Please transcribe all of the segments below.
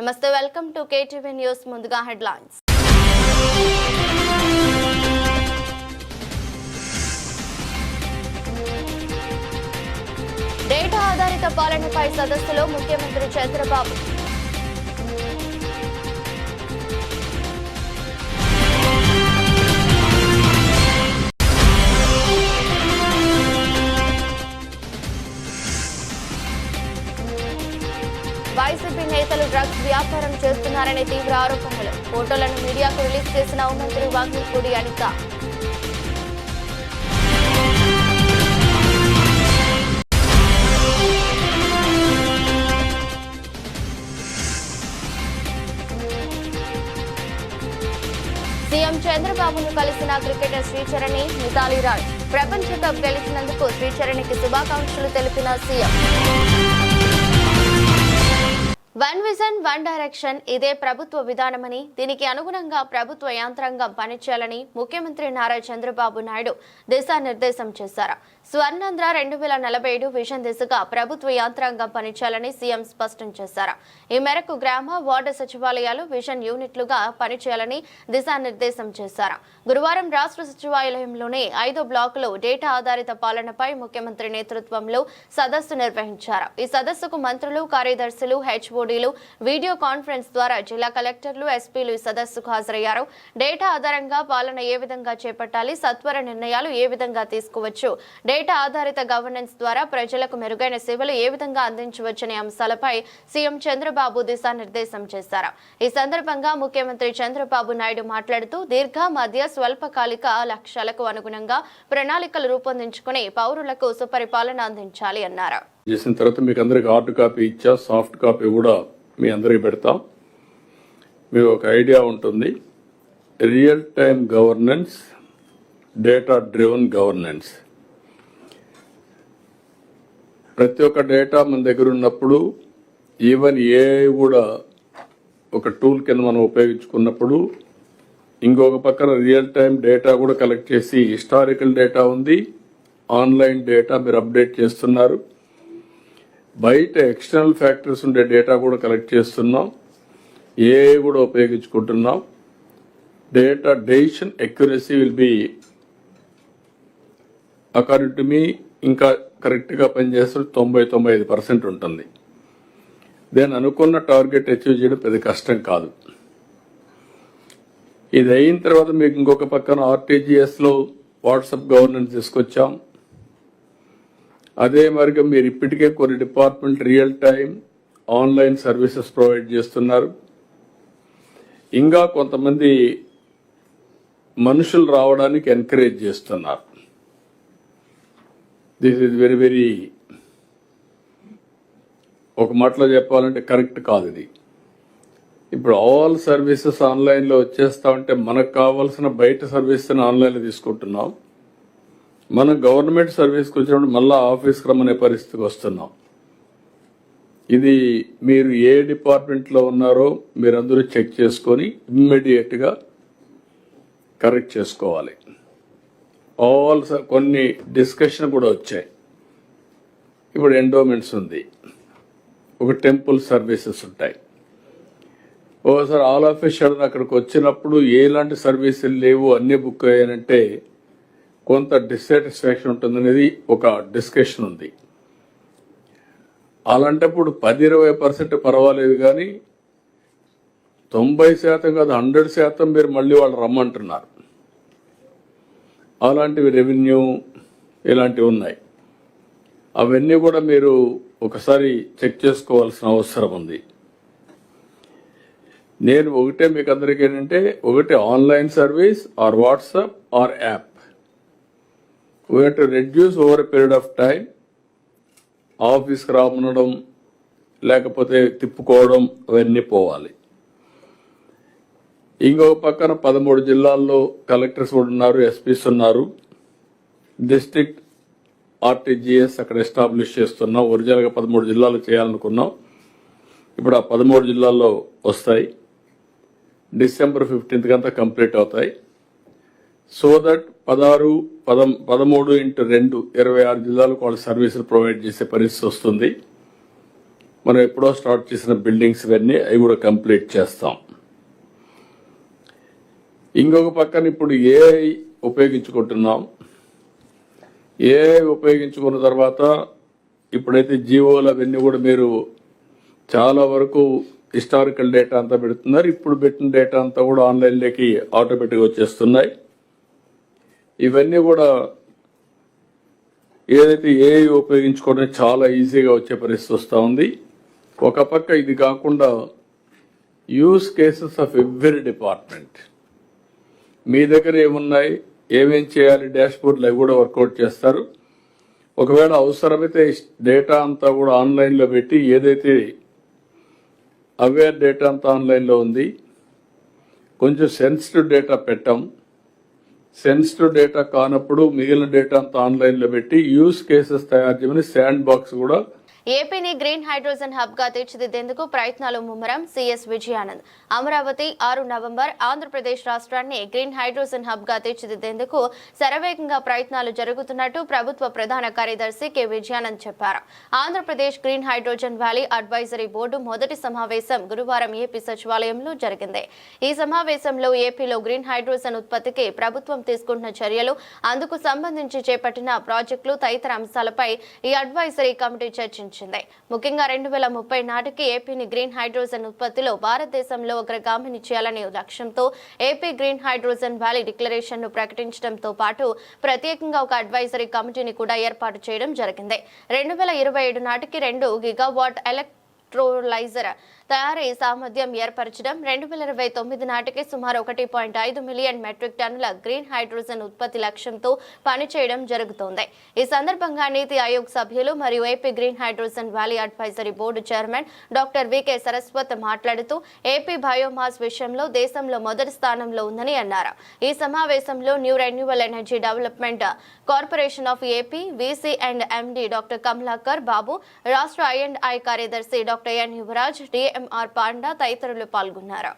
నమస్తే welcome to KTV news ముందుగా headlines. Data ఆధారిత పాలనపై సదస్సులో ముఖ్యమంత్రి చంద్రబాబు వైసీపీ నేతలు డ్రగ్స్ వ్యాపారం చేస్తున్నారనే తీవ్ర ఆరోపణలు. ఫోటోలను మీడియాకు రిలీజ్ చేసిన మంత్రి వాగ్మిపూడి అనిత. సీఎం చంద్రబాబును కలిసిన క్రికెటర్ శ్రీచరణి మితాలీరాజ్ ప్రపంచ కప్ గెలిచినందుకు శ్రీచరణికి శుభాకాంక్షలు తెలిపిన CM. One vision one direction ఇదే ప్రభుత్వ విధానమని దీనికి అనుగుణంగా ప్రభుత్వ యంత్రాంగం పనిచేయాలని ముఖ్యమంత్రి నారా చంద్రబాబు నాయుడు దిశానిర్దేశం చేశారు. స్వర్ణాంధ్ర రెండు వేల నలభై ఏడు విజన్ దిశగా ప్రభుత్వ యంత్రాంగం పనిచేయాలని సీఎం స్పష్టం చేశారు. ఈ మేరకు గ్రామ వార్డు సచివాలయాలు విజన్ యూనిట్లుగా పనిచేయాలని దిశానిర్దేశం చేశారు. గురువారం రాష్ట్ర సచివాలయంలోని ఐదో బ్లాకులు డేటా ఆధారిత పాలనపై ముఖ్యమంత్రి నేతృత్వంలో సదస్సు నిర్వహించారు. ఈ సదస్సుకు మంత్రులు కార్యదర్శులు హెచ్ఓడీలు వీడియో కాన్ఫరెన్స్ ద్వారా జిల్లా కలెక్టర్లు ఎస్పీలు ఈ సదస్సుకు హాజరయ్యారు. డేటా ఆధారంగా పాలన ఏ విధంగా చేపట్టాలి సత్వర నిర్ణయాలు ఏ విధంగా తీసుకోవచ్చు డేటా ఆధారిత గవర్నెన్స్ ద్వారా ప్రజలకు మెరుగైన సేవలు ఏ విధంగా అందించవచ్చనే అంశాలపై సీఎం చంద్రబాబు దిశానిర్దేశం చేశారు. ఈ సందర్భంగా ముఖ్యమంత్రి చంద్రబాబు నాయుడు మాట్లాడుతూ దీర్ఘ మధ్య స్వల్పకాలిక లక్ష్యాలకు అనుగుణంగా ప్రణాళికలు రూపొందించుకుని పౌరులకు సుపరిపాలన అందించాలి అన్నారు. చేసిన తర్వాత మీకు అందరికి హార్డ్ కాపీ ఇచ్చా సాఫ్ట్ కాపీ కూడా మీ అందరికి పెడతాం. మీకు ఒక ఐడియా ఉంటుంది. Real time governance data driven governance. ప్రతి ఒక్క డేటా మన దగ్గర ఉన్నప్పుడు ఈవెన్ ఏ కూడా ఒక టూల్ కింద మనం ఉపయోగించుకున్నప్పుడు ఇంకొక పక్కన రియల్ టైం డేటా కూడా కలెక్ట్ చేసి హిస్టారికల్ డేటా ఉంది ఆన్లైన్ డేటా మీరు అప్డేట్ చేస్తున్నారు. బయట ఎక్స్టర్నల్ ఫ్యాక్టర్స్ ఉండే డేటా కూడా కలెక్ట్ చేస్తున్నాం ఏ కూడా ఉపయోగించుకుంటున్నాం. Data decision accuracy will be according to మీ ఇంకా కరెక్ట్గా పనిచేస్తే తొంభై తొంభై ఐదు పర్సెంట్ ఉంటుంది. దాన్ని అనుకున్న టార్గెట్ అచీవ్ చేయడం పెద్ద కష్టం కాదు. ఇది అయిన తర్వాత మీకు ఇంకొక పక్కన ఆర్టీజీఎస్లో వాట్సాప్ గవర్నెన్స్ తీసుకొచ్చాం. అదే మరిగా మీరు ఇప్పటికే కొన్ని department real time online services provide చేస్తున్నారు. ఇంకా కొంతమంది మనుషులు రావడానికి ఎంకరేజ్ చేస్తున్నారు. దిస్ ఇస్ వెరీ వెరీ ఒక మాటలో చెప్పాలంటే కరెక్ట్ కాదు ఇది. ఇప్పుడు ఆల్ సర్వీసెస్ ఆన్లైన్లో వచ్చేస్తా ఉంటే మనకు కావాల్సిన బయట సర్వీస్ ఆన్లైన్లో తీసుకుంటున్నాం. మనం గవర్నమెంట్ సర్వీస్కి వచ్చినప్పుడు మళ్ళీ ఆఫీస్కి రమ్మనే పరిస్థితికి వస్తున్నాం. ఇది మీరు ఏ డిపార్ట్మెంట్లో ఉన్నారో మీరందరూ చెక్ చేసుకొని ఇమ్మీడియట్గా కరెక్ట్ చేసుకోవాలి. ఆల్ కొన్ని డిస్కషన్ కూడా వచ్చాయి. ఇప్పుడు ఎండోమెంట్స్ ఉంది. ఒక టెంపుల్ సర్వీసెస్ ఉంటాయి. ఓసారి ఆల్ ఆఫ్ సడన్ అక్కడికి వచ్చినప్పుడు ఎలాంటి సర్వీసులు లేవు అన్ని బుక్ అయ్యానంటే కొంత డిస్సాటిస్ఫాక్షన్ ఉంటుందనేది ఒక డిస్కషన్ ఉంది. అలాంటప్పుడు పది ఇరవై పర్సెంట్ పర్వాలేదు కానీ తొంభై శాతం కాదు హండ్రెడ్ శాతం మీరు మళ్ళీ వాళ్ళు రమ్మంటున్నారు. అలాంటివి రెవెన్యూ ఇలాంటివి ఉన్నాయి. అవన్నీ కూడా మీరు ఒకసారి చెక్ చేసుకోవాల్సిన అవసరం ఉంది. నేను ఒకటే మీకు అందరికీ ఏంటంటే ఒకటి online service or WhatsApp or app. We to reduce over period of time ఆఫీస్కి రామనడం లేకపోతే తిప్పుకోవడం అవన్నీ పోవాలి. ఇంకొక పక్కన పదమూడు జిల్లాల్లో కలెక్టర్స్ కూడా ఉన్నారు ఎస్పీస్ ఉన్నారు. డిస్టిక్ ఆర్టీజీఎస్ అక్కడ ఎస్టాబ్లిష్ చేస్తున్నాం. ఒరిజినల్గా పదమూడు జిల్లాలు చేయాలనుకున్నాం. ఇప్పుడు ఆ పదమూడు జిల్లాల్లో వస్తాయి. డిసెంబర్ ఫిఫ్టీన్త్ కంతా కంప్లీట్ అవుతాయి. సో దట్ పదహారు పదం పదమూడు ఇంటూ రెండు ఇరవై ఆరు జిల్లాలకు వాళ్ళ సర్వీసులు ప్రొవైడ్ చేసే పరిస్థితి వస్తుంది. మనం ఎప్పుడో స్టార్ట్ చేసిన బిల్డింగ్స్ ఇవన్నీ అవి కూడా కంప్లీట్ చేస్తాం. ఇంకొక పక్కన ఇప్పుడు ఏఐ ఉపయోగించుకుంటున్నాం. ఏఐ ఉపయోగించుకున్న తర్వాత ఇప్పుడైతే జియోలు అవన్నీ కూడా మీరు చాలా వరకు హిస్టారికల్ డేటా అంతా పెడుతున్నారు. ఇప్పుడు పెట్టిన డేటా అంతా కూడా ఆన్లైన్లోకి ఆటోమేటిక్గా వచ్చేస్తున్నాయి. ఇవన్నీ కూడా ఏదైతే ఏఐ ఉపయోగించుకోవడం చాలా ఈజీగా వచ్చే పరిస్థితి వస్తూ ఉంది. ఒక పక్క ఇది కాకుండా use cases of every department మీ దగ్గర ఏమున్నాయి? ఏమేం చేయాలి? డాష్ బోర్డులు అవి కూడా వర్కౌట్ చేస్తారు. ఒకవేళ అవసరమైతే డేటా అంతా కూడా ఆన్లైన్లో పెట్టి ఏదైతే అవేర్ డేటా అంతా ఆన్లైన్లో ఉంది కొంచెం సెన్సిటివ్ డేటా పెట్టాం. సెన్సిటివ్ డేటా కానప్పుడు మిగిలిన డేటా అంతా ఆన్లైన్లో పెట్టి యూస్ కేసెస్ తయారు చేయమని శాండ్ బాక్స్ కూడా ఏపీని గ్రీన్ హైడ్రోజన్ హబ్గా తీర్చిదిద్దేందుకు ప్రయత్నాలు ముమ్మరం సిఎస్ విజయానంద్. అమరావతి ఆరు నవంబర్ ఆంధ్రప్రదేశ్ రాష్ట్రాన్ని గ్రీన్ హైడ్రోజన్ హబ్గా తీర్చిదిద్దేందుకు శరవేగంగా ప్రయత్నాలు జరుగుతున్నట్టు ప్రభుత్వ ప్రధాన కార్యదర్శి కె విజయానంద్ చెప్పారు. Andhra Pradesh green hydrogen valley advisory board మొదటి సమావేశం గురువారం ఏపీ సచివాలయంలో జరిగింది. ఈ సమావేశంలో ఏపీలో గ్రీన్ హైడ్రోజన్ ఉత్పత్తికి ప్రభుత్వం తీసుకుంటున్న చర్యలు అందుకు సంబంధించి చేపట్టిన ప్రాజెక్టులు తదితర అంశాలపై ఈ అడ్వైజరీ కమిటీ చర్చించింది. ముఖ్యంగా రెండు వేల ముప్పై నాటికి ఏపీని గ్రీన్ హైడ్రోజన్ ఉత్పత్తిలో భారతదేశంలో అగ్రగామిని చేయాలనే లక్ష్యంతో ఏపీ గ్రీన్ హైడ్రోజన్ వ్యాలీ డిక్లరేషన్ను ప్రకటించడంతో పాటు ప్రత్యేకంగా ఒక అడ్వైజరీ కమిటీని కూడా ఏర్పాటు చేయడం జరిగింది. రెండు వేల ఇరవై ఏడు నాటికి రెండు గిగావాట్ ఎలక్ట్రోలైజర్ తయారీ సామర్థ్యం ఏర్పరచడం రెండు వేల ఇరవై తొమ్మిది నాటికి సుమారు ఒకటి పాయింట్ ఐదు మిలియన్ మెట్రిక్ టన్నుల గ్రీన్ హైడ్రోజన్ ఉత్పత్తి లక్ష్యంతో పనిచేయడం జరుగుతోంది. ఈ సందర్భంగా నీతి ఆయోగ్ సభ్యులు మరియు AP green hydrogen valley advisory board chairman doctor VK Saraswat మాట్లాడుతూ ఏపీ బయోమాస్ విషయంలో దేశంలో మొదటి స్థానంలో ఉందని అన్నారు. ఈ సమావేశంలో new renewal energy development corporation of AP VC and MD doctor Kamalakar Babu రాష్ట్ర ఐ అండ్ ఐ కార్యదర్శి doctor N Yuvaraj M R Panda తదితరులు పాల్గొన్నారు.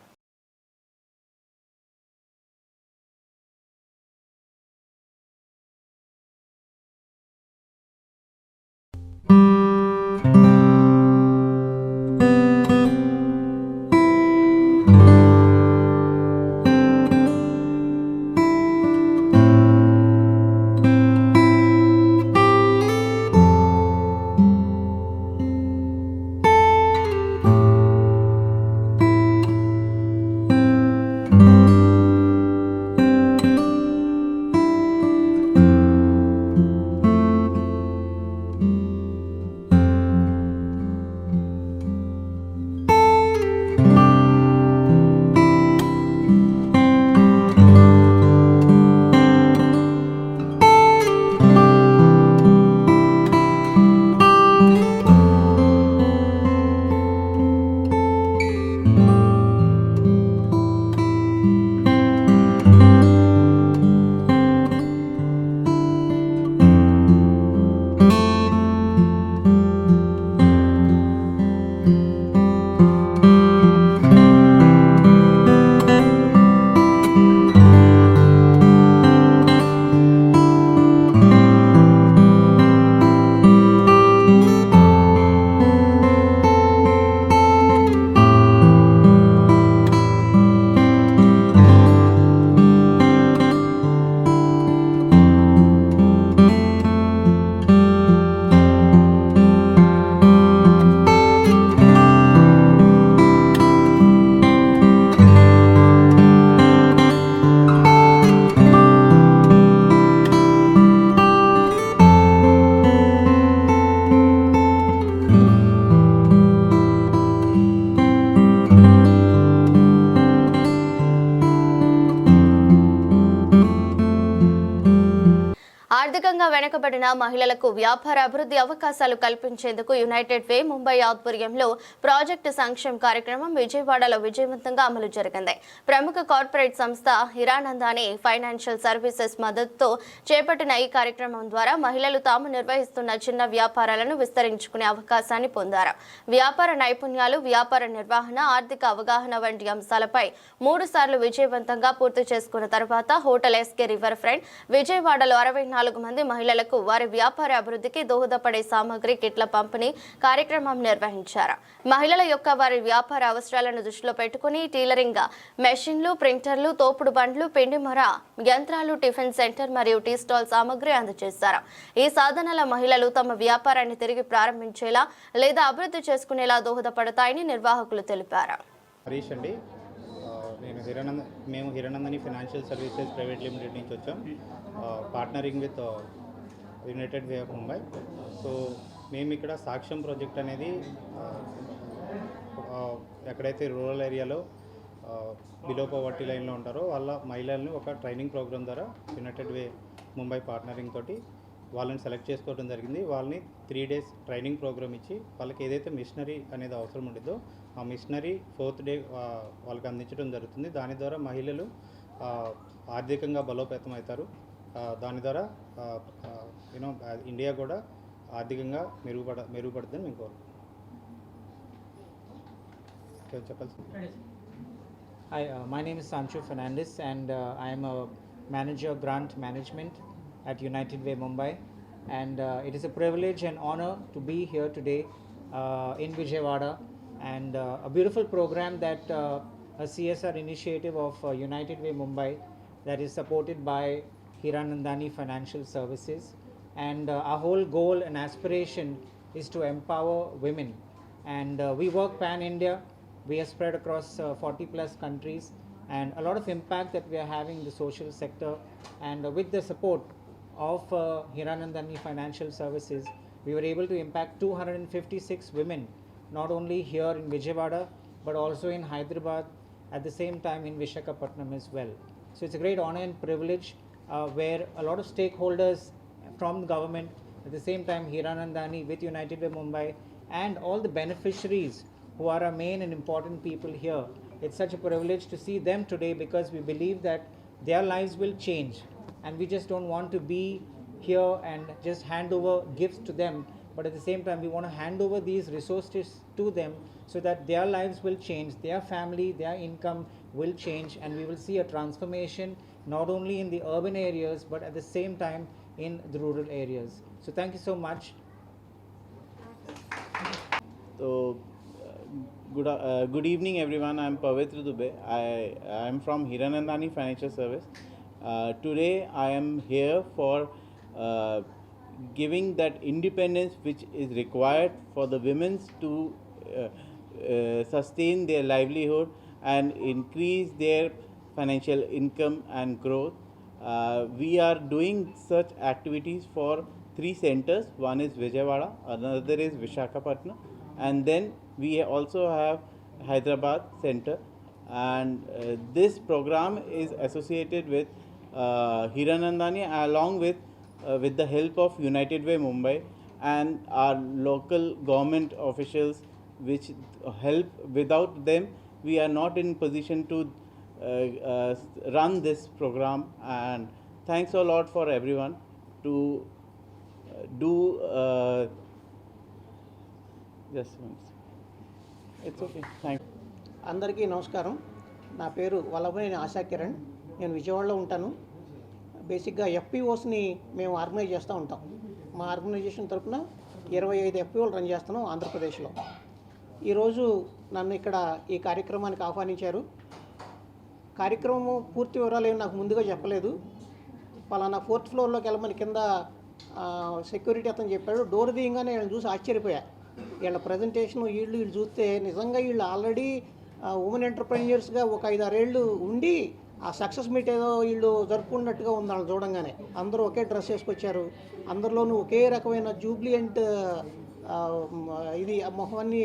మహిళలకు వ్యాపార అభివృద్ధి అవకాశాలు కల్పించేందుకు యునైటెడ్ వే ముంబై ఆధ్వర్యంలో ప్రాజెక్టు సంక్షేమ కార్యక్రమం విజయవాడలో విజయవంతంగా అమలు జరిగింది. ప్రముఖ కార్పొరేట్ సంస్థ హిరానందాని ఫైనాన్షియల్ సర్వీసెస్ మద్దతుతో చేపట్టిన ఈ కార్యక్రమం ద్వారా మహిళలు తాము నిర్వహిస్తున్న చిన్న వ్యాపారాలను విస్తరించుకునే అవకాశాన్ని పొందారు. వ్యాపార నైపుణ్యాలు వ్యాపార నిర్వహణ ఆర్థిక అవగాహన వంటి అంశాలపై మూడు సార్లు విజయవంతంగా పూర్తి చేసుకున్న తర్వాత హోటల్ ఎస్కే రివర్ ఫ్రంట్ విజయవాడలో అరవై నాలుగు మంది మహిళలకు వారి వారి వ్యాపార అభివృద్ధికి దోహదపడే సామాగ్రి కిట్ల పంపిణీ కార్యక్రమం నిర్వహించారు. మహిళల యొక్క వారి వ్యాపార అవసరాలను దృష్టిలో పెట్టుకుని టైలరింగ్ మెషిన్లు ప్రింటర్లు తోపుడు బండ్లు పిండి మొర యంత్రాలు టిఫిన్ సెంటర్ మరియు టీ స్టాల్ సామాగ్రి అందజేశారు. ఈ సాధనాల మహిళలు తమ వ్యాపారాన్ని తిరిగి ప్రారంభించేలా లేదా అభివృద్ధి చేసుకునేలా దోహదపడతాయని నిర్వాహకులు తెలిపారు. హరీష్ అండి. నేను హిరణంద మేము Hiranandani financial services private limited నుంచి వచ్చాం. Partnering with United Way of Mumbai so మేము ఇక్కడ సాక్ష్యం ప్రాజెక్ట్ అనేది ఎక్కడైతే రూరల్ ఏరియాలో బిలో పవర్టీ లైన్లో ఉంటారో వాళ్ళ మహిళల్ని ఒక ట్రైనింగ్ ప్రోగ్రామ్ ద్వారా యునైటెడ్ వే ముంబై పార్ట్నరింగ్ తోటి వాళ్ళని సెలెక్ట్ చేసుకోవడం జరిగింది. వాళ్ళని త్రీ డేస్ ట్రైనింగ్ ప్రోగ్రామ్ ఇచ్చి వాళ్ళకి ఏదైతే మిషనరీ అనేది అవసరం ఉండిద్దో ఆ మిషనరీ ఫోర్త్ డే వాళ్ళకి అందించడం జరుగుతుంది. దాని ద్వారా మహిళలు ఆర్థికంగా బలోపేతం అవుతారు దాని ద్వారా యూనో ఇండియా కూడా ఆర్థికంగా మెరుగుపడ మెరుగుపడుతుందని మేము కోరుకుంటున్నాం చెప్పాల్సింది Hi, uh, my name is Sancho Fernandez, and uh, I am a manager grant management at United Way Mumbai. And uh, it is a privilege and honor to be here today uh, in Vijayawada, and uh, a beautiful program that uh, a CSR initiative of uh, United Way Mumbai that is supported by Hiranandani Financial Services. And uh, our whole goal and aspiration is to empower women. And uh, we work pan India. We are spread across uh, 40 plus countries, and a lot of impact that we are having in the social sector. And uh, with the support of uh, Hiranandani Financial Services, we were able to impact 256 women, not only here in Vijayawada, but also in Hyderabad, at the same time in Vishakhapatnam as well. So it's a great honor and privilege uh, where a lot of stakeholders from the government, at the same time Hiranandani with United Way Mumbai, and all the beneficiaries who are our main and important people here. It's such a privilege to see them today because we believe that their lives will change. And we just don't want to be here and just hand over gifts to them, but at the same time, we want to hand over these resources to them so that their lives will change, their family, their income will change, and we will see a transformation not only in the urban areas but at the same time in the rural areas. So, thank you so much. So, uh, good, uh, good evening, everyone. I'm Pavitra Dubey. I am from Hiranandani Financial Service. Uh, today, I am here for uh, giving that independence which is required for the women to uh, uh, sustain their livelihood and increase their financial income and growth. Uh, we are doing such activities for three centers. One is Vijayawada, another is Vishakhapatnam, and then we also have Hyderabad center. And uh, this program is associated with uh, Hiranandani along with uh, with the help of United Way Mumbai and our local government officials, which help. Without them, we are not in position to Uh, uh, run this program. And thanks a lot for everyone to uh, do. Uh, just one. It's okay. Thank. అందరికీ నమస్కారం నా పేరు వల్లభనేని ఆశా కిరణ్ నేను విజయవాడలో ఉంటాను బేసిక్గా ఎఫ్పిఓస్ని మేము organise చేస్తూ ఉంటాం మా ఆర్గనైజేషన్ తరఫున ఇరవై ఐదు ఎఫ్పిఓలు రన్ చేస్తున్నాం ఆంధ్రప్రదేశ్లో ఈరోజు నన్ను ఇక్కడ ఈ కార్యక్రమానికి ఆహ్వానించారు కార్యక్రమం పూర్తి వివరాలు ఏమి నాకు ముందుగా చెప్పలేదు. పలానా ఫోర్త్ ఫ్లోర్లోకి వెళ్ళమని కింద సెక్యూరిటీ అతను చెప్పాడు. డోర్ దియంగానే వీళ్ళని చూసి ఆశ్చర్యపోయా. వీళ్ళ ప్రజెంటేషన్ వీళ్ళు వీళ్ళు చూస్తే నిజంగా వీళ్ళు ఆల్రెడీ ఉమెన్ ఎంటర్ప్రెన్యూర్స్గా ఒక ఐదారేళ్ళు ఉండి ఆ సక్సెస్ మీట్ ఏదో వీళ్ళు జరుపుకున్నట్టుగా ఉంది వాళ్ళు చూడంగానే. అందరూ ఒకే డ్రెస్ వేసుకొచ్చారు. అందరిలోనూ ఒకే రకమైన జూబ్లియంట్ ఇది ఆ మొహాన్ని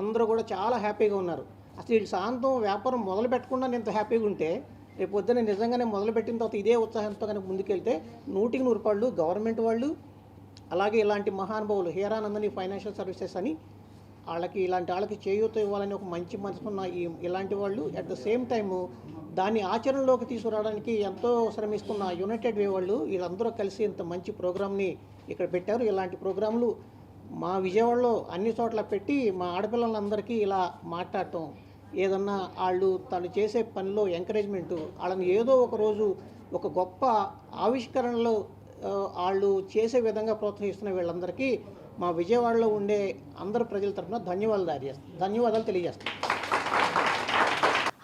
అందరూ కూడా చాలా హ్యాపీగా ఉన్నారు. అసలు వీళ్ళు సాయంత్రం వ్యాపారం మొదలు పెట్టకుండా ఇంత హ్యాపీగా ఉంటే రేపు పొద్దున నిజంగానే మొదలుపెట్టిన తర్వాత ఇదే ఉత్సాహంతో కనుక ముందుకెళ్తే నూటికి నూరు రూపాయలు గవర్నమెంట్ వాళ్ళు అలాగే ఇలాంటి మహానుభావులు హీరానందని ఫైనాన్షియల్ సర్వీసెస్ అని వాళ్ళకి ఇలాంటి వాళ్ళకి చేయూత ఇవ్వాలని ఒక మంచి మనసుకున్న ఈ ఇలాంటి వాళ్ళు అట్ ద సేమ్ టైము దాన్ని ఆచరణలోకి తీసుకురావడానికి ఎంతో శ్రమిస్తున్న యునైటెడ్ వే వాళ్ళు వీళ్ళందరూ కలిసి ఇంత మంచి ప్రోగ్రామ్ని ఇక్కడ పెట్టారు. ఇలాంటి ప్రోగ్రాంలు మా విజయవాడలో అన్ని చోట్ల పెట్టి మా ఆడపిల్లలందరికీ ఇలా మాట్లాడటం ఏదన్నా వాళ్ళు తను చేసే పనిలో ఎంకరేజ్మెంటు వాళ్ళని ఏదో ఒక రోజు ఒక గొప్ప ఆవిష్కరణలో వాళ్ళు చేసే విధంగా ప్రోత్సహిస్తున్న వీళ్ళందరికీ మా విజయవాడలో ఉండే అందరు ప్రజల తరఫున ధన్యవాదాలు తెలియజేస్తాం ధన్యవాదాలు తెలియజేస్తాం.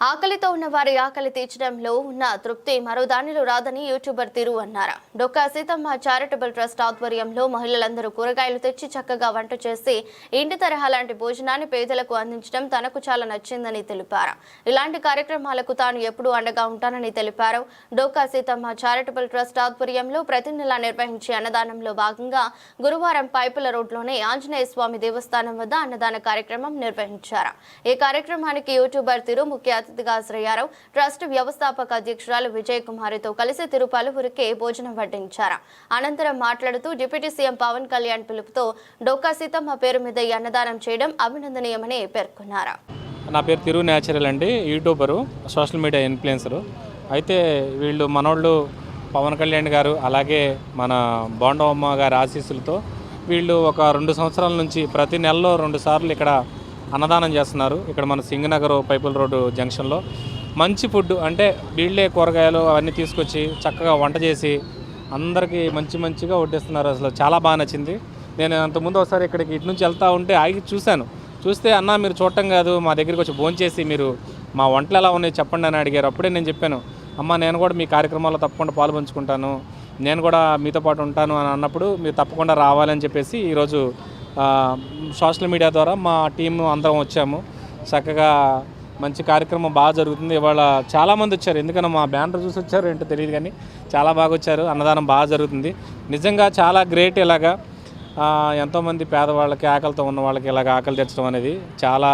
ఆకలితో ఉన్న వారి ఆకలి తీర్చడంలో ఉన్న తృప్తి మరో దానిలో రాదని యూట్యూబర్ తిరు అన్నారు? డొక్కా సీతమ్మ చారిటబుల్ ట్రస్ట్ ఆధ్వర్యంలో మహిళలందరూ కూరగాయలు తెచ్చి చక్కగా వంట చేసి ఇంటి తరహా లాంటి భోజనాన్ని పేదలకు అందించడం తనకు చాలా నచ్చిందని తెలిపారు. ఇలాంటి కార్యక్రమాలకు తాను ఎప్పుడూ అండగా ఉంటానని తెలిపారు. డొక్కా సీతమ్మ చారిటబుల్ ట్రస్ట్ ఆధ్వర్యంలో ప్రతి నెలా నిర్వహించే అన్నదానంలో భాగంగా గురువారం పైపుల రోడ్లోని ఆంజనేయ స్వామి దేవస్థానం వద్ద అన్నదాన కార్యక్రమం నిర్వహించారు. ఈ కార్యక్రమానికి యూట్యూబర్ తిరు ముఖ్య అతిథిగా హాజరయ్యారు ట్రస్ట్ వ్యవస్థాపక అధ్యక్షురాలు విజయ్ కుమారితో కలిసి తిరుపాలూరుకే భోజనం వడ్డించారు. అనంతరం మాట్లాడుతూ డిప్యూటీ సీఎం పవన్ కళ్యాణ్ పిలుపుతో డొక్కా సీతమ్మ పేరు మీద ఈ అన్నదానం చేయడం అభినందనీయమని పేర్కొన్నారు. నా పేరు తిరు న్యాచురల్ అండి యూట్యూబరు సోషల్ మీడియా ఇన్ఫ్లుయెన్సరు. అయితే వీళ్ళు మనోళ్ళు పవన్ కళ్యాణ్ గారు అలాగే మన బోండవమ్మ గారి ఆశీస్సులతో వీళ్ళు ఒక రెండు సంవత్సరాల నుంచి ప్రతి నెలలో రెండు సార్లు ఇక్కడ అన్నదానం చేస్తున్నారు. ఇక్కడ మన సింగనగర్ పైపుల్ రోడ్డు జంక్షన్లో. మంచి ఫుడ్ అంటే వీళ్ళే కూరగాయలు అవన్నీ తీసుకొచ్చి చక్కగా వంట చేసి అందరికీ మంచి మంచిగా వడ్డిస్తున్నారు అసలు. చాలా బాగా నచ్చింది. నేను అంతకుముందు ఒకసారి ఇక్కడికి ఇటు నుంచి వెళ్తా ఉంటే ఆగి చూశాను. చూస్తే అన్న మీరు చూడటం కాదు మా దగ్గరికి వచ్చి భోంచేసి మీరు మా వంటలు ఎలా ఉన్నాయి చెప్పండి అని అడిగారు. అప్పుడే నేను చెప్పాను అమ్మ నేను కూడా మీ కార్యక్రమాల్లో తప్పకుండా పాల్పంచుకుంటాను నేను కూడా మీతో పాటు ఉంటాను అని అన్నప్పుడు మీరు తప్పకుండా రావాలని చెప్పేసి ఈరోజు సోషల్ మీడియా ద్వారా మా టీం అందరం వచ్చాము. చక్కగా మంచి కార్యక్రమం బాగా జరుగుతుంది. ఇవాళ చాలామంది వచ్చారు. ఎందుకన్నా మా బ్యానర్ చూసి వచ్చారు ఏంటో తెలియదు కానీ చాలా బాగా వచ్చారు. అన్నదానం బాగా జరుగుతుంది. నిజంగా చాలా గ్రేట్ ఇలాగా. ఎంతోమంది పేదవాళ్ళకి ఆకలితో ఉన్న వాళ్ళకి ఇలాగ ఆకలి తెచ్చడం అనేది చాలా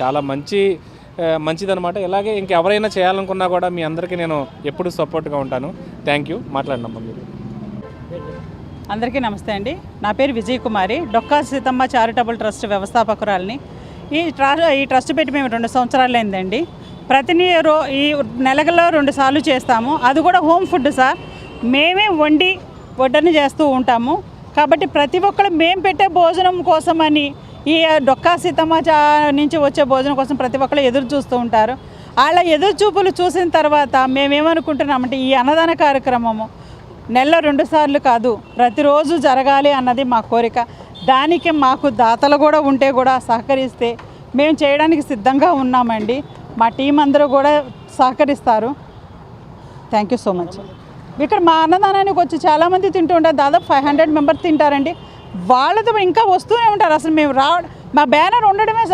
చాలా మంచి మంచిదనమాట ఇలాగే ఇంకెవరైనా చేయాలనుకున్నా కూడా మీ అందరికీ నేను ఎప్పుడు సపోర్ట్గా ఉంటాను. థ్యాంక్ యూ మాట్లాడినమ్మా మీరు. అందరికీ నమస్తే అండి. నా పేరు విజయ్ కుమారి. డొక్కా సీతమ్మ చారిటబుల్ ట్రస్ట్ వ్యవస్థాపకురాలని. ఈ ట్రా ఈ ట్రస్ట్ పెట్టి మేము రెండు సంవత్సరాలు అయిందండి ప్రతి రో ఈ నెలలో రెండు సార్లు చేస్తాము. అది కూడా హోమ్ ఫుడ్ సార్. మేమే వండి వడ్డన చేస్తూ ఉంటాము. కాబట్టి ప్రతి ఒక్కరు మేము పెట్టే భోజనం కోసమని ఈ డొక్కా సీతమ్మ చా నుంచి వచ్చే భోజనం కోసం ప్రతి ఒక్కరు ఎదురు చూస్తూ ఉంటారు. వాళ్ళ ఎదురు చూపులు చూసిన తర్వాత మేమేమనుకుంటున్నామంటే ఈ అన్నదాన కార్యక్రమము నెలలో రెండు సార్లు కాదు ప్రతిరోజు జరగాలి అన్నది మా కోరిక. దానికి మాకు దాతలు కూడా ఉంటే కూడా సహకరిస్తే మేము చేయడానికి సిద్ధంగా ఉన్నామండి. మా టీం అందరూ కూడా సహకరిస్తారు. థ్యాంక్ యూ సో మచ్ ఇక్కడ మా అన్నదానానికి వచ్చి చాలామంది తింటూ ఉంటారు. దాదాపు ఫైవ్ హండ్రెడ్ మెంబర్స్ తింటారండి. వాళ్ళతో ఇంకా వస్తూనే ఉంటారు. అసలు మేము రా మా బ్యానర్ ఉండడమే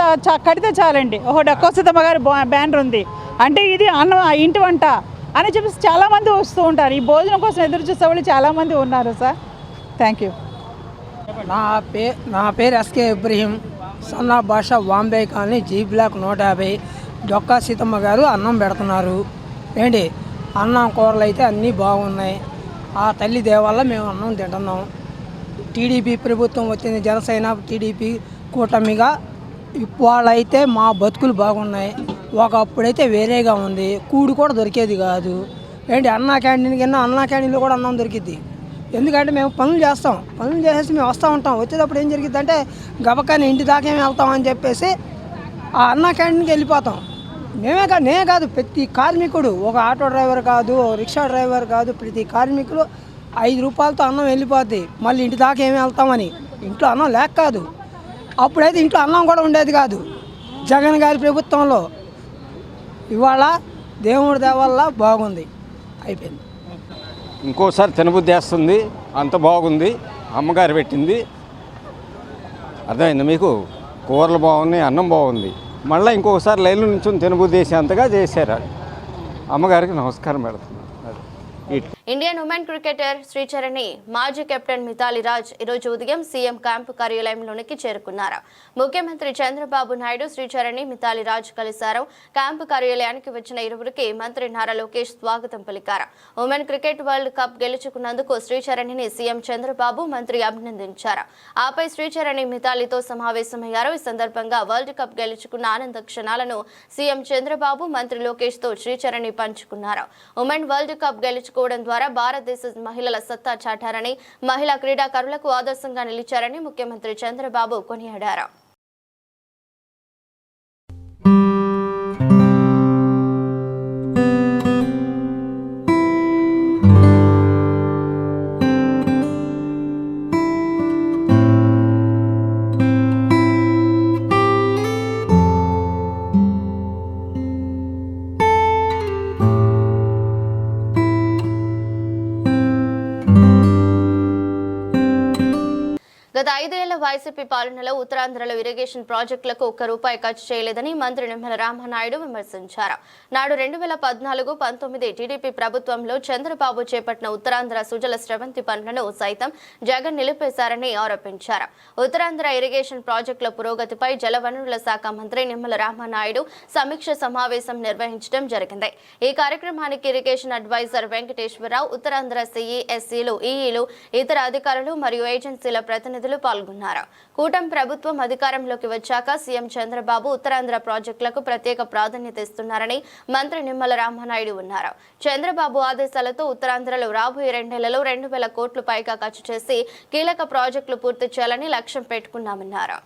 కడితే చాలండి. ఓహో డక్కోసితమ్మ గారి బ్యానర్ ఉంది. అంటే ఇది అన్న ఇంటి వంట. అని చెప్పేసి చాలామంది వస్తూ ఉంటారు. ఈ భోజనం కోసం ఎదురు చూసే వాళ్ళు చాలామంది ఉన్నారు సార్. థ్యాంక్ యూ నా పే నా పేరు ఎస్కే ఇబ్రహీం. సన్నా భాష బాంబే కాలనీ జీ బ్లాక్ నూట యాభై. డొక్కా సీతమ్మ గారు అన్నం పెడుతున్నారు. ఏంటి? అన్నం కూరలు అయితే అన్నీ బాగున్నాయి. ఆ తల్లి దేవల్ల మేము అన్నం తింటున్నాం. టీడీపీ ప్రభుత్వం వచ్చింది జనసేన టీడీపీ కూటమిగా వాళ్ళైతే మా బతుకులు బాగున్నాయి. ఒకప్పుడైతే వేరేగా ఉంది. కూడు కూడా దొరికేది కాదు. ఏంటి అన్నా క్యాంటీన్ కింద అన్నా క్యాంటీన్లో కూడా అన్నం దొరికిద్ది. ఎందుకంటే మేము పనులు చేస్తాం. పనులు చేసేసి మేము వస్తూ ఉంటాం. వచ్చేటప్పుడు ఏం జరిగింది అంటే గబక్కని ఇంటి దాకా ఏమి వెళ్తాం అని చెప్పేసి ఆ అన్నా క్యాంటీన్కి వెళ్ళిపోతాం. మేమే కాదు నేనే కాదు ప్రతి కార్మికుడు. ఒక ఆటో డ్రైవర్ కాదు ఒక రిక్షా డ్రైవర్ కాదు ప్రతి కార్మికుడు ఐదు రూపాయలతో అన్నం వెళ్ళిపోద్ది. మళ్ళీ ఇంటి దాకా ఏమి వెళ్తామని. ఇంట్లో అన్నం లేక కాదు. అప్పుడైతే ఇంట్లో అన్నం కూడా ఉండేది కాదు. జగన్ గారి ప్రభుత్వంలో ఇవాళ దేవుడి దేవల్ల బాగుంది. అయిపోయింది. ఇంకోసారి తినబుద్ధి వేస్తుంది. అంత బాగుంది. అమ్మగారు పెట్టింది. అర్థమైంది మీకు? కూరలు బాగున్నాయి అన్నం బాగుంది. మళ్ళీ ఇంకొకసారి లైన్లో నుంచి తినబుద్ధి చేసేంతగా చేశారు. అమ్మగారికి నమస్కారం పెడుతున్నాను ఇండియన్ ఉమెన్ క్రికెటర్ శ్రీచరణి మాజీ కెప్టెన్ మిథాలి రాజ్ ఈరోజు ఉదయం సీఎం క్యాంపు కార్యాలయంలోనికి చేరుకున్నారు. ముఖ్యమంత్రి చంద్రబాబు నాయుడు శ్రీచరణి మిథాలి రాజ్ కలిశారు. క్యాంపు కార్యాలయానికి వచ్చిన ఇరువురికి మంత్రి నారా లోకేష్ స్వాగతం పలికారు. ఉమెన్ క్రికెట్ వరల్డ్ కప్ గెలుచుకున్నందుకు శ్రీచరణిని సీఎం చంద్రబాబు మంత్రి అభినందించారు. ఆపై శ్రీచరణి మితాలితో సమావేశమయ్యారు. ఈ సందర్భంగా వరల్డ్ కప్ గెలుచుకున్న ఆనంద క్షణాలను సీఎం చంద్రబాబు మంత్రి లోకేష్తో శ్రీచరణి పంచుకున్నారు. ఉమెన్ వరల్డ్ కప్ గెలుచుకోవడం ద్వారా భారతదేశ మహిళల సత్తా చాటారని మహిళా క్రీడాకారులకు ఆదర్శంగా నిలిచారని ముఖ్యమంత్రి చంద్రబాబు కొనియాడారు. వైసీపీ పాలనలో ఉత్తరాంధ్రలో ఇరిగేషన్ ప్రాజెక్టులకు ఒక్క రూపాయి ఖర్చు చేయలేదని మంత్రి నిమ్మల రామనాయుడు విమర్శించారు. నాడు రెండు వేల పద్నాలుగు పంతొమ్మిది టీడీపీ ప్రభుత్వంలో చంద్రబాబు చేపట్టిన ఉత్తరాంధ్ర సుజల స్రవంతి పనులను సైతం జగన్ నిలిపేశారని ఆరోపించారు. ఉత్తరాంధ్ర ఇరిగేషన్ ప్రాజెక్టుల పురోగతిపై జలవనరుల శాఖ మంత్రి నిమ్మల రామనాయుడు సమీక్ష సమావేశం నిర్వహించడం జరిగింది. ఈ కార్యక్రమానికి ఇరిగేషన్ అడ్వైజర్ వెంకటేశ్వరరావు ఉత్తరాంధ్ర సిఈఎస్సీలు ఈఈలు ఇతర అధికారులు మరియు ఏజెన్సీల ప్రతినిధులు పాల్గొన్నారు. కూటమి ప్రభుత్వం అధికారంలోకి వచ్చాక సీఎం చంద్రబాబు ఉత్తరాంధ్ర ప్రాజెక్టులకు ప్రత్యేక ప్రాధాన్యత ఇస్తున్నారని మంత్రి నిమ్మల రామనాయుడు ఉన్నారు. చంద్రబాబు ఆదేశాలతో ఉత్తరాంధ్రలో రాబోయే రెండేళ్ళలో రెండు వేల కోట్లు పైగా ఖర్చు చేసి కీలక ప్రాజెక్టులు పూర్తి చేయాలని లక్ష్యం పెట్టుకున్నామన్నారు.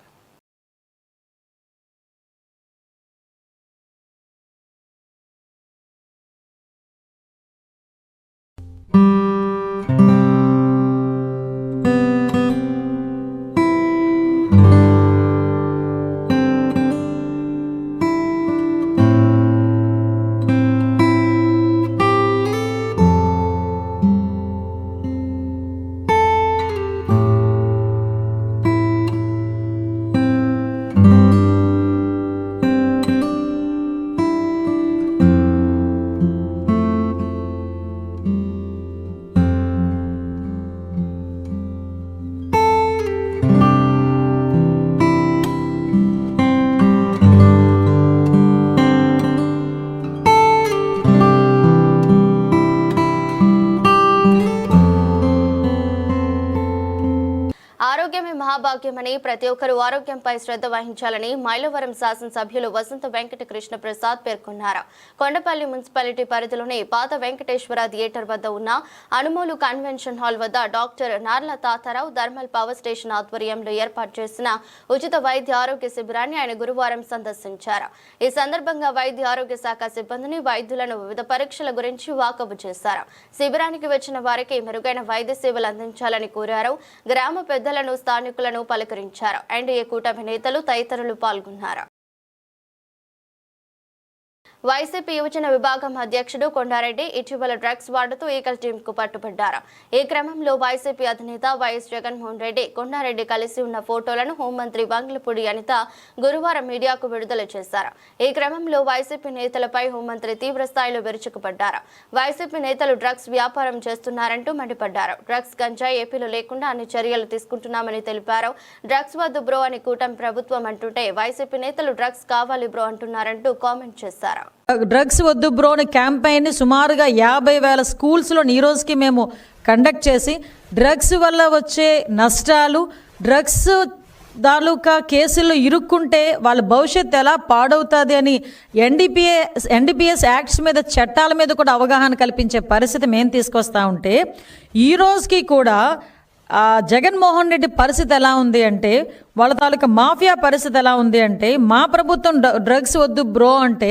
ప్రతి ఒక్కరూ ఆరోగ్యంపై శ్రద్ధ వహించాలని మైలవరం శాసనసభ్యులు వసంత వెంకట కృష్ణ ప్రసాద్ పేర్కొన్నారు. కొండపల్లి మున్సిపాలిటీ పరిధిలోని పాత వెంకటేశ్వర థియేటర్ వద్ద ఉన్న అనుమోలు కన్వెన్షన్ హాల్ వద్ద doctor Narla Tatarao thermal power station ఆధ్వర్యంలో ఏర్పాటు చేసిన ఉచిత వైద్య ఆరోగ్య శిబిరాన్ని ఆయన గురువారం సందర్శించారు. ఈ సందర్భంగా వైద్య ఆరోగ్య శాఖ సిబ్బందిని వైద్యులను వివిధ పరీక్షల గురించి వాకబు చేశారు. శిబిరానికి వచ్చిన వారికి మెరుగైన వైద్య సేవలు అందించాలని కోరారు. గ్రామ పెద్దలను స్థానికులను పలకరించారు. ఎన్డీఏ కూటమి నేతలు తదితరులు పాల్గొన్నారు. వైసీపీ యువజన విభాగం అధ్యక్షుడు కొండారెడ్డి ఇటీవల డ్రగ్స్ వాడుతూ ఈకల్ టీంకు పట్టుబడ్డారు. ఈ క్రమంలో వైసీపీ అధినేత వైఎస్ జగన్మోహన్ రెడ్డి కొండారెడ్డి కలిసి ఉన్న ఫోటోలను హోంమంత్రి బంగ్లపూడి అనిత గురువారం మీడియాకు విడుదల చేశారు. ఈ క్రమంలో వైసీపీ నేతలపై హోంమంత్రి తీవ్ర స్థాయిలో విరుచుకుపడ్డారు. వైసీపీ నేతలు డ్రగ్స్ వ్యాపారం చేస్తున్నారంటూ మండిపడ్డారు. డ్రగ్స్ గంజాయి ఏపీలో లేకుండా అన్ని చర్యలు తీసుకుంటున్నామని తెలిపారు. డ్రగ్స్ వద్దు బ్రో అని కూటమి ప్రభుత్వం అంటుంటే వైసీపీ నేతలు డ్రగ్స్ కావాలి బ్రో అంటున్నారంటూ కామెంట్ చేశారు. డ్రగ్స్ వద్దు బ్రో అని సుమారుగా యాభై వేల స్కూల్స్లో ఈ రోజుకి మేము కండక్ట్ చేసి డ్రగ్స్ వల్ల వచ్చే నష్టాలు డ్రగ్స్ తాలూకా కేసుల్లో ఇరుక్కుంటే వాళ్ళ భవిష్యత్తు ఎలా పాడవుతుంది అని ఎన్డీపీఎస్ ఎన్డీపీఎస్ యాక్ట్స్ మీద చట్టాల మీద కూడా అవగాహన కల్పించే పరిస్థితి మేము తీసుకొస్తా ఉంటే ఈ రోజుకి కూడా జగన్మోహన్ రెడ్డి పరిస్థితి ఎలా ఉంది అంటే వాళ్ళ తాలూకా మాఫియా పరిస్థితి ఎలా ఉంది అంటే మా ప్రభుత్వం డ్ర- డ్రగ్స్ వద్దు బ్రో అంటే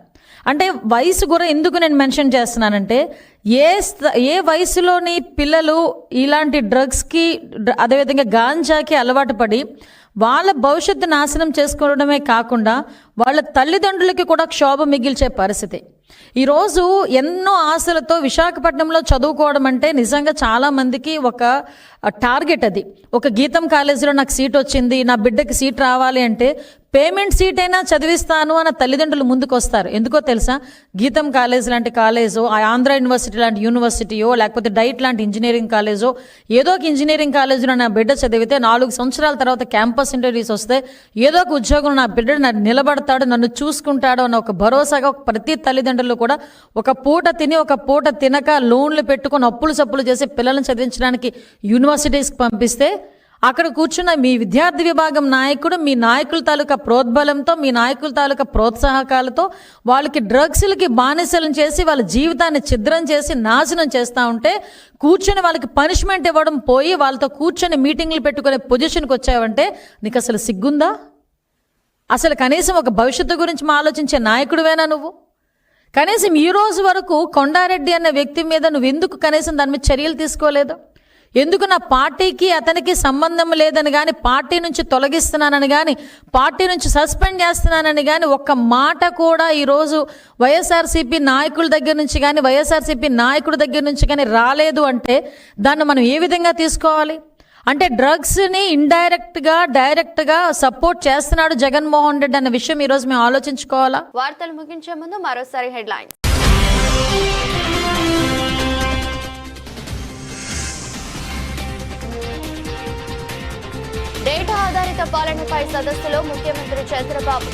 అంటే వయసు కూడా ఎందుకు నేను మెన్షన్ చేస్తున్నానంటే ఏ స్థ- ఏ వయసులోని పిల్లలు ఇలాంటి డ్రగ్స్కి డ్ర- అదేవిధంగా గాంజాకి అలవాటు పడి వాళ్ళ భవిష్యత్తు నాశనం చేసుకోవడమే కాకుండా వాళ్ళ తల్లిదండ్రులకి కూడా క్షోభ మిగిల్చే పరిస్థితి. ఈరోజు ఎన్నో ఆశలతో విశాఖపట్నంలో చదువుకోవడం అంటే నిజంగా చాలామందికి ఒక టార్గెట్ అది. ఒక గీతం కాలేజీలో నాకు సీట్ వచ్చింది నా బిడ్డకి సీట్ రావాలి అంటే పేమెంట్ సీట్ అయినా చదివిస్తాను అన్న తల్లిదండ్రులు ముందుకు వస్తారు ఎందుకో తెలుసా? గీతం కాలేజ్ లాంటి కాలేజో ఆ ఆంధ్ర యూనివర్సిటీ లాంటి యూనివర్సిటీయో లేకపోతే డైట్ లాంటి ఇంజనీరింగ్ కాలేజో ఏదో ఒక ఇంజనీరింగ్ కాలేజీలో నా బిడ్డ చదివితే నాలుగు సంవత్సరాల తర్వాత క్యాంపస్ ఇంటర్వ్యూస్ వస్తే ఏదో ఒక ఉద్యోగం నా బిడ్డ నన్ను నిలబడతాడు నన్ను చూసుకుంటాడు అన్న ఒక భరోసాగా ప్రతి తల్లిదండ్రులు కూడా ఒక పూట తిని ఒక పూట తినక లోన్లు పెట్టుకొని అప్పులు సప్పులు చేసి పిల్లల్ని చదివించడానికి యూనివర్సిటీస్కి పంపిస్తే అక్కడ కూర్చున్న మీ విద్యార్థి విభాగం నాయకుడు మీ నాయకుల తాలూకా ప్రోద్బలంతో మీ నాయకుల తాలూకా ప్రోత్సాహకాలతో వాళ్ళకి డ్రగ్స్లకి బానిసలను చేసి వాళ్ళ జీవితాన్ని ఛిద్రం చేసి నాశనం చేస్తూ ఉంటే కూర్చొని వాళ్ళకి పనిష్మెంట్ ఇవ్వడం పోయి వాళ్ళతో కూర్చొని మీటింగ్లు పెట్టుకునే పొజిషన్కి వచ్చావంటే నీకు అసలు సిగ్గుందా? అసలు కనీసం ఒక భవిష్యత్తు గురించి మా ఆలోచించే నాయకుడివేనా నువ్వు? కనీసం ఈ రోజు వరకు కొండారెడ్డి అన్న వ్యక్తి మీద నువ్వు ఎందుకు కనీసం దాని మీద చర్యలు తీసుకోలేదు? ఎందుకు నా పార్టీకి అతనికి సంబంధం లేదని కానీ పార్టీ నుంచి తొలగిస్తున్నానని కానీ పార్టీ నుంచి సస్పెండ్ చేస్తున్నానని కానీ ఒక్క మాట కూడా ఈరోజు వైఎస్ఆర్సీపీ నాయకుల దగ్గర నుంచి కానీ వైఎస్ఆర్సీపీ నాయకుడి దగ్గర నుంచి కానీ రాలేదు అంటే దాన్ని మనం ఏ విధంగా తీసుకోవాలి? అంటే డ్రగ్స్ని ఇండైరెక్ట్గా డైరెక్ట్గా సపోర్ట్ చేస్తున్నాడు జగన్మోహన్ రెడ్డి అన్న విషయం ఈరోజు మేము ఆలోచించుకోవాలా? వార్తలు ముగించే ముందు మరోసారి హెడ్లైన్స్ డేటా ఆధారిత పాలనపై సదస్సులో ముఖ్యమంత్రి చంద్రబాబు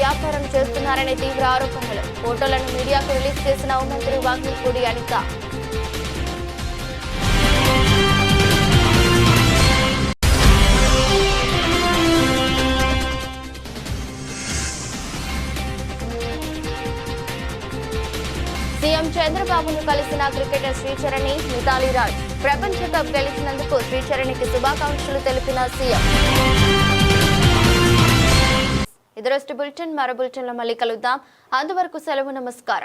వ్యాపారం చేస్తున్నారనే తీవ్ర ఆరోపణలు. ఫోటోలను మీడియాకు రిలీజ్ చేసిన హోంమంత్రి వాగ్మిపూడి అనిత. సీఎం చంద్రబాబును కలిసిన క్రికెటర్ శ్రీచరణి మితాలీరాజ్ ప్రపంచ కప్ గెలిచినందుకు శ్రీచరణికి శుభాకాంక్షలు తెలిపిన సీఎం. ఇదరస్ట్ బులెటిన్ మరో బులెటిన్లో మళ్ళీ కలుద్దాం. అంతవరకు సెలవు నమస్కారం.